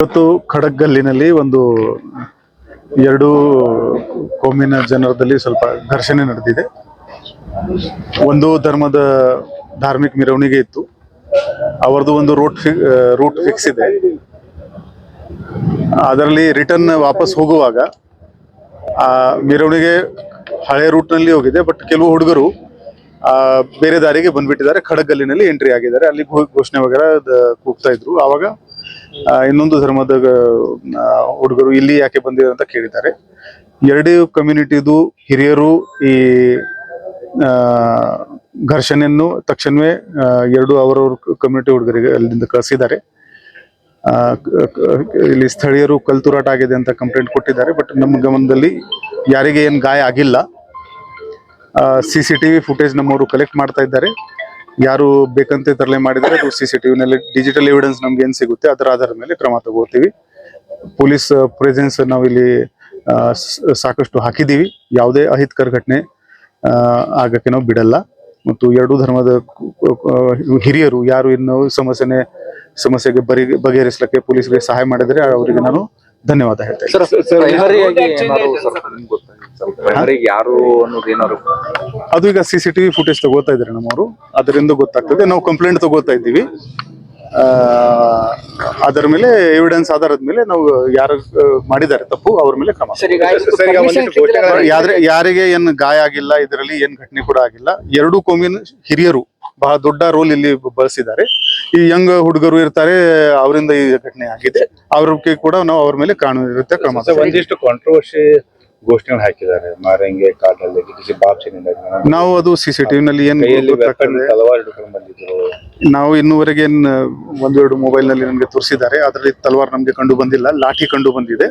ಇವತ್ತು ಖಡಗ್ಗಲ್ಲಿನಲ್ಲಿ ಒಂದು ಎರಡು ಕೋಮಿನ ಜನರದಲ್ಲಿ ಸ್ವಲ್ಪ ಘರ್ಷಣೆ ನಡೆದಿದೆ. ಒಂದು ಧರ್ಮದ ಧಾರ್ಮಿಕ ಮೆರವಣಿಗೆ ಇತ್ತು. ಅವರದು ಒಂದು ರೂಟ್ ರೂಟ್ ಫಿಕ್ಸ್ ಇದೆ. ಅದರಲ್ಲಿ ರಿಟರ್ನ್ ವಾಪಸ್ ಹೋಗುವಾಗ ಆ ಮೆರವಣಿಗೆ ಹಳೆ ರೂಟ್ನಲ್ಲಿ ಹೋಗಿದೆ ಬಟ್ ಕೆಲವು ಹುಡುಗರು ಆ, ಬೇರೆ ದಾರಿಗೆ ಬಂದ್ಬಿಟ್ಟಿದ್ದಾರೆ. ಖಡಗಲ್ಲಿನಲ್ಲಿ ಎಂಟ್ರಿ ಆಗಿದ್ದಾರೆ. ಅಲ್ಲಿ ಘೋಷಣೆ ವಗರ ಕೂಗ್ತಾ ಇದ್ರು. ಆವಾಗ ಇನ್ನೊಂದು ಧರ್ಮದ ಹುಡುಗರು ಇಲ್ಲಿ ಯಾಕೆ ಬಂದಿದೆ ಅಂತ ಕೇಳಿದ್ದಾರೆ. ಎರಡೇ ಕಮ್ಯುನಿಟಿದು ಹಿರಿಯರು ಈ ಘರ್ಷಣೆಯನ್ನು ತಕ್ಷಣವೇ ಎರಡು ಅವರವ್ರ ಕಮ್ಯುನಿಟಿ ಹುಡುಗರಿಗೆ ಅಲ್ಲಿಂದ ಕಳಿಸಿದ್ದಾರೆ. ಇಲ್ಲಿ ಸ್ಥಳೀಯರು ಕಲ್ತುರಾಟ ಆಗಿದೆ ಅಂತ ಕಂಪ್ಲೇಂಟ್ ಕೊಟ್ಟಿದ್ದಾರೆ ಬಟ್ ನಮ್ಮ ಗಮನದಲ್ಲಿ ಯಾರಿಗೆ ಏನು ಗಾಯ ಆಗಿಲ್ಲ. C C T V footage ನಮ್ಮವರು ಕಲೆಕ್ಟ್ ಮಾಡ್ತಾ ಇದ್ದಾರೆ. ಯಾರು ಬೇಕಂತ ತರಲೆ ಮಾಡಿದರೆ ಅದು ಸಿ ಸಿ ಟಿ ವಿನಲ್ಲಿ ಡಿಜಿಟಲ್ ಎವಿಡೆನ್ಸ್ ನಮ್ಗೆ ಏನು ಸಿಗುತ್ತೆ ಅದರ ಆಧಾರದ ಮೇಲೆ ಕ್ರಮ ತಗೋತೀವಿ. ಪೊಲೀಸ್ ಪ್ರೆಸೆನ್ಸ್ ನಾವಿಲ್ಲಿ ಸಾಕಷ್ಟು ಹಾಕಿದ್ದೀವಿ. ಯಾವುದೇ ಅಹಿತಕರ ಘಟನೆ ಆಗಕ್ಕೆ ನಾವು ಬಿಡಲ್ಲ. ಮತ್ತು ಎರಡೂ ಧರ್ಮದ ಹಿರಿಯರು ಯಾರು ಇನ್ನು ಸಮಸ್ಯೆನೆ, ಸಮಸ್ಯೆಗೆ ಬರಿ, ಬಗೆಹರಿಸಲಿಕ್ಕೆ ಪೊಲೀಸ್ಗೆ ಸಹಾಯ ಮಾಡಿದರೆ ಅವರಿಗೆ ನಾನು ಧನ್ಯವಾದ ಹೇಳ್ತೇನೆ. ಪ್ರೈಮರಿಗೆ ಯಾರು ಅನ್ನೋದು ಏನಾದ್ರು ಅದು ಈಗ ಸಿ ಸಿ ಟಿವಿ ಫುಟೇಜ್ ತಗೋತಾ ಇದ್ದಾರೆ ನಮ್ಮವರು. ಅದರಿಂದ ಗೊತ್ತಾಗ್ತದೆ. ನಾವು ಕಂಪ್ಲೇಂಟ್ ತಗೋತಾ ಇದ್ದೀವಿ. ಆ, ಅದರ ಮೇಲೆ ಎವಿಡೆನ್ಸ್ ಆಧಾರದ ಮೇಲೆ ನಾವು ಯಾರು ಮಾಡಿದ್ದಾರೆ ತಪ್ಪು ಅವ್ರ ಮೇಲೆ ಕ್ರಮ. ಯಾರಿಗೆ ಏನ್ ಗಾಯ ಆಗಿಲ್ಲ ಇದರಲ್ಲಿ ಏನ್ ಘಟನೆ ಕೂಡ ಆಗಿಲ್ಲ. ಎರಡು ಕೋಮಿನ ಹಿರಿಯರು ಬಹಳ ದೊಡ್ಡ ರೋಲ್ ಇಲ್ಲಿ ಬಳಸಿದ್ದಾರೆ. ಈ ಯಂಗ್ ಹುಡುಗರು ಇರ್ತಾರೆ, ಅವರಿಂದ ಈ ಘಟನೆ ಆಗಿದೆ ಅವ್ರಿಗೆ ಕೂಡ ನಾವು ಅವ್ರ ಮೇಲೆ ಕಾನೂನು ಇರುತ್ತೆ ಕ್ರಮ. ಒಂದಿಷ್ಟು ಕಾಂಟ್ರವರ್ಸಿ ಘೋಷಣೆಗಳು ಹಾಕಿದ್ದಾರೆ. ಮಾರಂಗೆ ಕಾಟಲ್ಲಿ ಕಿಸಿ ಬಾಪ್ಸಿನಿಂದ ನಾವು ಅದು ಸಿಸಿಟಿವಿ ನಲ್ಲಿ ಏನ್ ಕೈಯಲ್ಲಿ ವೆಪನ್ ಗೊತ್ತಾಗ್ತದೆ? ಹಲವಾರು ಹಿಡ್ಕೊಂಡು ಬಂದಿದ್ರು. ನಾವು ಇನ್ನೂವರೆಗೆ ಏನ್ ಒಂದೆರಡು ಮೊಬೈಲ್ನಲ್ಲಿ ನಮಗೆ ತೋರಿಸಿದ್ದಾರೆ. ಅದರಲ್ಲಿ ತಲವಾರ್ ನಮ್ಗೆ ಕಂಡು ಬಂದಿಲ್ಲ. ಲಾಠಿ ಕಂಡು ಬಂದಿದೆ.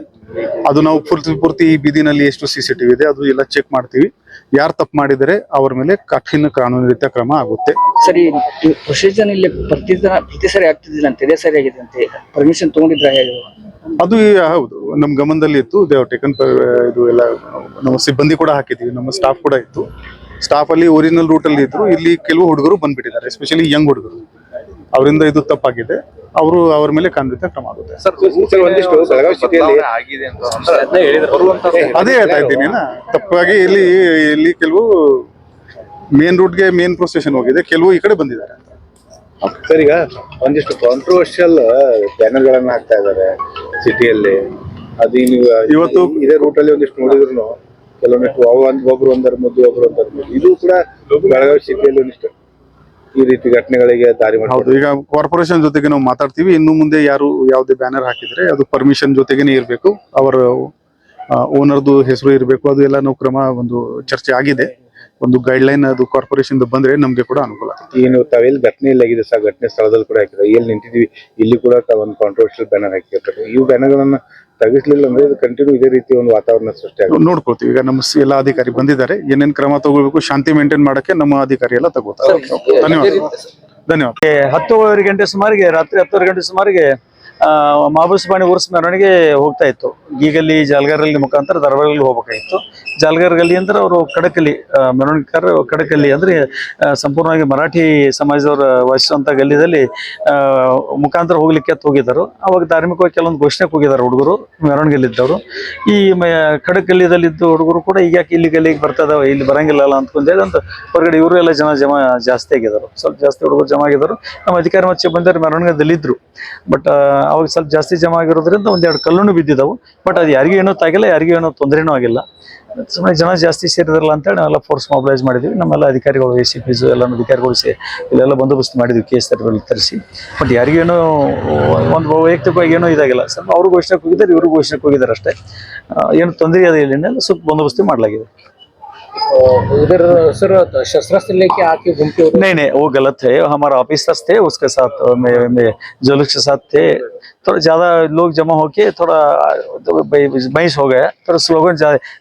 ಅದು ನಾವು ಪೂರ್ತಿ ಪೂರ್ತಿ ಈ ಬೀದಿನಲ್ಲಿ ಎಷ್ಟು ಸಿಸಿಟಿವಿ ಇದೆ ಅದು ಎಲ್ಲ ಚೆಕ್ ಮಾಡ್ತೀವಿ. ಯಾರು ತಪ್ಪು ಮಾಡಿದರೆ ಅವರ ಮೇಲೆ ಕಠಿಣ ಕಾನೂನು ರೀತಿಯ ಕ್ರಮ ಆಗುತ್ತೆ. ಸರಿ ಪ್ರೊಸೀಜರ್ ಇಲ್ಲಿ ಪ್ರತಿ ದಿನ ಪ್ರತಿ ಸರಿ ಆಗ್ತಿದ್ದಿಲ್ಲ ಅಂತ ಇದೇ ಸರಿ ಆಗಿದೆ ಅಂತ ಪರ್ಮಿಷನ್ ತಗೊಂಡಿದ್ರೆ ಹೇಗೆ? ಅದು ಹೌದು. ನಮ್ಮ ಗಮನದಲ್ಲಿ ಇತ್ತು. ದೇವ್ ಟೇಕನ್ ಇದು ಎಲ್ಲ ನಮ್ಮ ಸಿಬ್ಬಂದಿ ಕೂಡ ಹಾಕಿದ್ದೀವಿ. ನಮ್ಮ ಸ್ಟಾಫ್ ಕೂಡ ಇತ್ತು. ಸ್ಟಾಫ್ ಅಲ್ಲಿ ಒರಿಜಿನಲ್ ರೂಟ್ ಅಲ್ಲಿ ಇದ್ರು. ಇಲ್ಲಿ ಕೆಲವು ಹುಡುಗರು ಬಂದ್ಬಿಟ್ಟಿದ್ದಾರೆ. ಎಸ್ಪೆಷಲಿ ಯಂಗ್ ಹುಡುಗರು. ಅವರಿಂದ ಇದು ತಪ್ಪಾಗಿದೆ. ಅವರು ಅವರ ಮೇಲೆ ಖಂಡಿತ ಕ್ರಮ ಆಗುತ್ತೆ. ಸರ್ ಒಂದಿಷ್ಟು ಬೆಳಗಾವಿ ಸಿಟಿಯಲ್ಲಿ ಆಗಿದೆ ಅಂತ ಅಂದ್ರೆ ಅದನ್ನ ಹೇಳಿದ್ರು. ಅದೇ ಹೇಳ್ತಾ ಇದ್ದೀನಿ. ತಪ್ಪಾಗಿ ಇಲ್ಲಿ ಇಲ್ಲಿ ಕೆಲವು ಮೇನ್ ರೂಟ್ಗೆ ಮೇನ್ ಪ್ರೊಸೆಷನ್ ಹೋಗಿದೆ. ಕೆಲವು ಈ ಕಡೆ ಬಂದಿದ್ದಾರೆ. ಸರ್ ಈಗ ಒಂದಿಷ್ಟು ಕಾಂಟ್ರವರ್ಷಿಯಲ್ ಗಳನ್ನ ಹಾಕ್ತಾ ಇದ್ದಾರೆ ಸಿಟಿಯಲ್ಲಿ. ಅದು ನೀವು ಇವತ್ತು- ಇದೇ ರೂಟ್ ಅಲ್ಲಿ ಒಂದಿಷ್ಟು ನೋಡಿದ್ರು ಕೆಲವೊಂದಿಷ್ಟು ಅವ ಒಂದ್ ಒಬ್ರು ಒಂದರ ಮುದ್ದು ಒಬ್ರು ಒಂದರ ಮುದ್ದು. ಇದು ಕೂಡ ಬೆಳಗಾವಿ ಸಿಟಿಯಲ್ಲಿ ಒಂದಿಷ್ಟು ಈ ರೀತಿ ಘಟನೆಗಳಿಗೆ ದಾರಿ ಮಾಡಿ ಹೌದು ಈಗ ಕಾರ್ಪೊರೇಷನ್ ಜೊತೆಗೆ ನಾವು ಮಾತಾಡ್ತೀವಿ. ಇನ್ನು ಮುಂದೆ ಯಾರು ಯಾವುದೇ ಬ್ಯಾನರ್ ಹಾಕಿದ್ರೆ ಅದು ಪರ್ಮಿಷನ್ ಜೊತೆಗೇನೆ ಇರಬೇಕು. ಅವರ ಓನರ್ದು ಹೆಸರು ಇರಬೇಕು. ಅದು ಎಲ್ಲ ನಾವು ಕ್ರಮ ಒಂದು ಚರ್ಚೆ ಆಗಿದೆ. ಒಂದು ಗೈಡ್ ಲೈನ್ ಅದು ಕಾರ್ಪೊರೇಷನ್ ಬಂದ್ರೆ ನಮ್ಗೆ ಕೂಡ ಅನುಕೂಲ ಏನು ತಾವೆಲ್ಲಿ ಘಟನೆ ಇಲ್ಲಾಗಿದೆ ಸರ್ ಘಟನೆ ಸ್ಥಳದಲ್ಲಿ ಕೂಡ ಹಾಕಿದ್ರೆ ಎಲ್ಲಿ ನಿಂತಿದ್ವಿ ಇಲ್ಲಿ ಕೂಡ ಒಂದು ಕಾಂಟ್ರವರ್ಷಿಯಲ್ ಬ್ಯಾನರ್ ಹಾಕಿರ್ತಾರೆ. ಈ ಬ್ಯಾನರ್ಗಳನ್ನ ತಗಿಸ್ಲಿಲ್ಲ ಅಂದ್ರೆ ಇದು ಕಂಟಿನ್ಯೂ ಇದೇ ರೀತಿ ಒಂದು ವಾತಾವರಣ ಸೃಷ್ಟಿ ಆಗುತ್ತೆ. ನೋಡ್ಕೊಳ್ತೀವಿ ಈಗ ನಮ್ಮ ಎಲ್ಲ ಅಧಿಕಾರಿ ಬಂದಿದ್ದಾರೆ ಏನೇನ್ ಕ್ರಮ ತಗೋಬೇಕು ಶಾಂತಿ ಮೇಂಟೈನ್ ಮಾಡಕ್ಕೆ ನಮ್ಮ ಅಧಿಕಾರಿ ಎಲ್ಲ ತಗೋತಾರೆ. ಧನ್ಯವಾದ ಧನ್ಯವಾದ ಹತ್ತುವರೆ ಗಂಟೆ ಸುಮಾರಿಗೆ ರಾತ್ರಿ ಹತ್ತುವರೆ ಗಂಟೆ ಸುಮಾರಿಗೆ ಮಾಬೂಸ್ವಾಣಿ ಉರ್ಸ್ ಮೆರವಣಿಗೆ ಹೋಗ್ತಾ ಇತ್ತು. ಗೀಗಲ್ಲಿ ಜಾಲ್ಗರಲ್ಲಿ ಮುಖಾಂತರ ದರಬರಲ್ಲಿ ಹೋಗ್ಬೇಕಾಗಿತ್ತು. ಜಾಲ್ಗರ್ ಗಲ್ಲಿ ಅಂದ್ರೆ ಅವರು ಕಡಕಲ್ಲಿ ಆ, ಮೆರವಣಿಗೆಕಾರ ಕಡಕಲ್ಲಿ ಅಂದ್ರೆ ಸಂಪೂರ್ಣವಾಗಿ ಮರಾಠಿ ಸಮಾಜದವರು ವಾಸಿಸುವಂತ ಗಲ್ಲಿದಲ್ಲಿ ಮುಖಾಂತರ ಹೋಗ್ಲಿಕ್ಕೆ ಅಂತ ಅವಾಗ ಧಾರ್ಮಿಕವಾಗಿ ಕೆಲವೊಂದು ಘೋಷಣೆಗೆ ಹೋಗಿದ್ದಾರೆ ಹುಡುಗರು ಮೆರವಣಿಗೆಯಲ್ಲಿದ್ದವರು. ಈ ಇದ್ದ ಹುಡುಗರು ಕೂಡ ಈಗ ಇಲ್ಲಿ ಗಲ್ಲಿಗೆ ಬರ್ತದ ಇಲ್ಲಿ ಬರಂಗಿಲ್ಲ ಅಲ್ಲ ಹೇಳಿ ಅಂತ ಹೊರಗಡೆ ಇವರು ಎಲ್ಲ ಜನ ಜಮಾ ಜಾಸ್ತಿ ಆಗಿದ್ದಾರೆ. ಸ್ವಲ್ಪ ಜಾಸ್ತಿ ಹುಡುಗರು ಜಮಾ ಆಗಿದ್ದಾರೆ. ನಮ್ಮ ಅಧಿಕಾರಿ ಮಚ್ಚಿ ಬಂದರೆ ಮೆರವಣಿಗೆದಲ್ಲಿದ್ದರು ಬಟ್ ಅವಾಗ ಸ್ವಲ್ಪ ಜಾಸ್ತಿ ಜಮ ಆಗಿರೋದ್ರಿಂದ ಒಂದೆರಡು ಕಲ್ಲುನು ಬಿದ್ದಿದ್ದಾವೆ ಬಟ್ ಅದು ಯಾರಿಗೂ ಏನೂ ತಾಗಿಲ್ಲ, ಯಾರಿಗೂ ಏನೋ ತೊಂದರೆನೂ ಆಗಿಲ್ಲ. ಸುಮ್ಮನೆ ಜನ ಜಾಸ್ತಿ ಸೇರಿದ್ರಲ್ಲ ಅಂತೇಳಿ ನಾವೆಲ್ಲ ಫೋರ್ಸ್ ಮೊಬಲೈಸ್ ಮಾಡಿದ್ವಿ. ನಮ್ಮೆಲ್ಲ ಅಧಿಕಾರಿಗಳು ಎ ಸಿ ಪಿಸು ಎಲ್ಲ ಅಧಿಕಾರಿಗಳು ಸೇ, ಇಲ್ಲೆಲ್ಲ ಬಂದೋಬಸ್ತ್ ಮಾಡಿದ್ವಿ ಕೇಸ್ ತರಬೇಲಿ ತರಿಸಿ. ಬಟ್ ಯಾರಿಗೇನೋ ಒಂದು ವೈಯಕ್ತಿಕವಾಗಿ ಏನೂ ಇದಾಗಿಲ್ಲ. ಸ್ವಲ್ಪ ಅವರು ಘೋಷಣೆಗೆ ಹೋಗಿದ್ದಾರೆ ಇವರು ಘೋಷಣೆಗೆ ಹೋಗಿದ್ದಾರೆ ಅಷ್ಟೇ. ಏನು ತೊಂದರೆ ಅದೇ ಇಲ್ಲ. ಸ್ವಲ್ಪ ಬಂದೋಬಸ್ತಿ ಮಾಡಲಾಗಿದೆ. उधर सर शस्त्रास्त्र लेके आके घूमते हो नहीं नहीं वो गलत है। हमारा ऑफिसर्स थे उसके साथ में, में जुलूस के साथ थे। थोड़ा ज़्यादा लोग जमा होके थोड़ा तो बहस हो गया। थोड़ा स्लोगन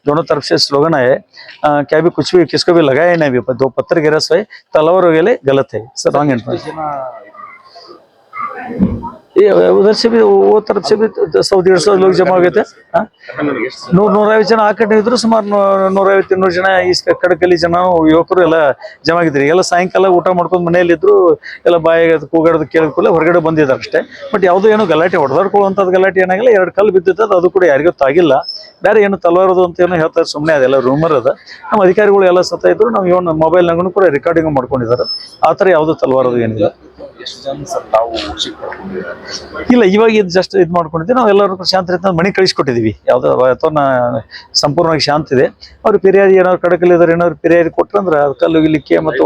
दोनों तरफ़ से स्लोगन आए। क्या भी कुछ भी किसको भी लगाया ही नहीं भी दो पत्थर हुए तलवार हो गए गलत है। सर रॉन्ग इन्फॉर्मेशन ये उधर से भी वो तरफ से भी सौ डेढ़ सौ लोग जमा हुए थे हाँ? ನೂರ್ ನೂರೈವತ್ತು ಜನ ಆ ಕಡೆ ಇದ್ರು ಸುಮಾರು ನೂ- ನೂರೈವತ್ತು ಇನ್ನೂರು ಜನ ಈ ಕ- ಕಡಕಲ್ಲಿ ಜನ ಯುವಕರು ಎಲ್ಲ ಜಮ ಆಗಿದ್ರಿ ಎಲ್ಲ ಸಾಯಂಕಾಲ ಊಟ ಮಾಡ್ಕೊಂಡು ಮನೆಯಲ್ಲಿ ಇದ್ರು ಎಲ್ಲ ಬಾಯಿಗೆ ಅದು ಕೂಗಾಡೋದು ಕೇಳಿದ ಕೂಡಲೇ ಹೊರಗಡೆ ಬಂದಿದ್ದಾರೆ ಅಷ್ಟೇ ಬಟ್ ಯಾವುದೋ ಏನೋ ಗಲಾಟೆ ಹೊಡೆದಾಡ್ಕೊಳ್ಳುವಂಥದ್ದು ಗಲಾಟೆ ಏನಾಗಿಲ್ಲ ಎರಡು ಕಲ್ಲು ಬಿದ್ದಿದ್ದದು ಅದು ಕೂಡ ಯಾರಿಗೂ ತಾಗಿಲ್ಲ ಬೇರೆ ಏನು ತಲವಾರದು ಅಂತ ಏನೋ ಹೇಳ್ತಾರೆ ಸುಮ್ಮನೆ ಅದೆಲ್ಲ ರೂಮರ್ ಅದ ನಮ್ಮ ಅಧಿಕಾರಿಗಳು ಎಲ್ಲ ಸತ್ತ ಇದ್ರು ನಾವು ಇವನ್ ಮೊಬೈಲ್ನಾಗೂ ಕೂಡ ರೆಕಾರ್ಡಿಂಗ್ ಮಾಡ್ಕೊಂಡಿದ್ದಾರೆ ಆ ಥರ ಯಾವುದೋ ತಲವಾರದು ಏನಿಲ್ಲ ಎಷ್ಟು ಜನ ಸರ್ ತಾವು ಶಿಫ್ಟ್ ಇಲ್ಲ ಇವಾಗ ಇದು ಜಸ್ಟ್ ಇದು ಮಾಡ್ಕೊಂಡಿದ್ದೀವಿ ನಾವು ಎಲ್ಲರೂ ಶಾಂತ ರೀತಿ ಮನೆ ಕಳಿಸ್ಕೊಟ್ಟಿದ್ದೀವಿ. ಯಾವುದೋ ವಾತಾವರಣ ಸಂಪೂರ್ಣವಾಗಿ ಶಾಂತ ಇದೆ. ಅವ್ರು ಪಿರಿಯಾದಿ ಏನಾದ್ರು ಕಡಕಲಿದ್ದಾರೆ ಏನಾದ್ರು ಪಿರಿಯಾದಿ ಕೊಟ್ಟರೆ ಕೊಟ್ರಂದ್ರೆ ಅದು ಕಲ್ಲು ಇಲ್ಲಿಕ್ಕೆ ಮತ್ತು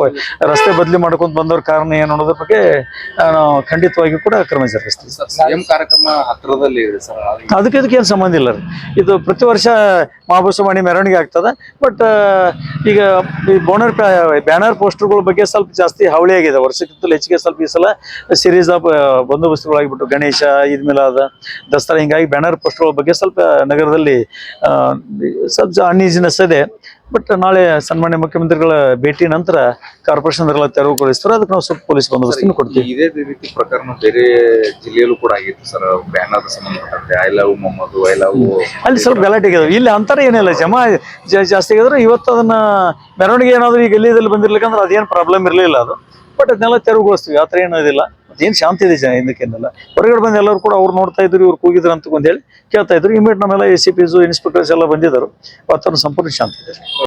ರಸ್ತೆ ಬದಲಿ ಮಾಡ್ಕೊಂಡು ಬಂದವ್ರ ಕಾರಣ ಏನು ಅನ್ನೋದ್ರ ಬಗ್ಗೆ ನಾವು ಖಂಡಿತವಾಗಿ ಕೂಡ ಕ್ರಮ ಜರುಗಿಸ್ತೀವಿ. ಸರ್ ಕಾರ್ಯಕ್ರಮ ಹತ್ರದಲ್ಲಿ ಇದೆ ಸರ್ ಅದಕ್ಕೆ ಇದಕ್ಕೆ ಏನು ಸಂಬಂಧ ಇಲ್ಲ ರೀ. ಇದು ಪ್ರತಿ ವರ್ಷ ಮಹಾಬಸವಾಣಿ ಮೆರವಣಿಗೆ ಆಗ್ತದೆ. ಬಟ್ ಈಗ ಈ ಬೋನರ್ ಬ್ಯಾನರ್ ಪೋಸ್ಟರ್ಗಳ ಬಗ್ಗೆ ಸ್ವಲ್ಪ ಜಾಸ್ತಿ ಹಾವಳಿ ಆಗಿದೆ. ವರ್ಷಕ್ಕಿಂತಲೂ ಹೆಚ್ಚಿಗೆ ಸ್ವಲ್ಪ ಈ ಸಲ ಸಿರೀಸ್ ಆಫ್ ಬಂದೋಬಸ್ತ್ಗಳಾಗಿಬಿಟ್ಟು ಗಣೇಶ, ಈದ್ ಆದ ದಸರಾ, ಹಿಂಗಾಗಿ ಬ್ಯಾನರ್ ಪೋಸ್ಟ್ಗಳ ಬಗ್ಗೆ ಸ್ವಲ್ಪ ನಗರದಲ್ಲಿ ಸ್ವಲ್ಪ ಅನ್ಈಸಿನೆಸ್ ಇದೆ. ಬಟ್ ನಾಳೆ ಸನ್ಮಾನ್ಯ ಮುಖ್ಯಮಂತ್ರಿಗಳ ಭೇಟಿ ನಂತರ ಕಾರ್ಪೊರೇಷನ್ ತೆರವುಗೊಳಿಸ್ತಾರೆ ಅದಕ್ಕೆ ನಾವು ಸ್ವಲ್ಪ ಪೊಲೀಸ್ ಬಂದೋಬಸ್ತನ್ನು ಕೊಡ್ತೀವಿ. ಇದೇ ರೀತಿ ಪ್ರಕರಣ ಬೇರೆ ಜಿಲ್ಲೆಯಲ್ಲೂ ಕೂಡ ಆಗಿತ್ತು ಸರ್. ಬ್ಯಾನರ್ ಸಂಬಂಧಪಟ್ಟಂತೆ. I love Mohammad I love ಅಲ್ಲಿ ಸ್ವಲ್ಪ ಗಲಾಟೆ ಆಗಿದಾವೆ ಇಲ್ಲಿ ಅಂತರ ಏನಿಲ್ಲ. ಜಮ ಜಾಸ್ತಿ ಆಗಿದ್ರೆ ಇವತ್ತು ಅದನ್ನ ಮೆರವಣಿಗೆ ಏನಾದ್ರು ಈ ಗಲ್ಲಿದಲ್ಲಿ ಬಂದಿರ್ಲಿಕ್ಕಂದ್ರೆ ಅದೇನು ಪ್ರಾಬ್ಲಮ್ ಇರಲಿಲ್ಲ ಅದು. ಬಟ್ ಅದನ್ನೆಲ್ಲ ತೆರವುಗೊಳಿಸ್ತೀವಿ. ಆ ಥರ ಏನೋದಿಲ್ಲ ಏನು ಶಾಂತಿ ಇದೆ ಜನ ಇದಕ್ಕೇನಿಲ್ಲ ಹೊರಗಡೆ ಬಂದು ಎಲ್ಲರೂ ಕೂಡ ಅವ್ರು ನೋಡ್ತಾ ಇದ್ರು ಇವ್ರು ಕೂಗಿದ್ರು ಅಂತ ಹೇಳಿ ಕೇಳ್ತಾ ಇದ್ರು. ಇಮಿಡಿಯೇಟ್ ನಮ್ಮೆಲ್ಲ ಎ ಸಿ ಪಿಸು ಇನ್ಸ್ಪೆಕ್ಟರ್ಸ್ ಎಲ್ಲ ಬಂದಿದ್ದರು. ವಾತಾವರಣ ಸಂಪೂರ್ಣ ಶಾಂತಿ ಇದೆ.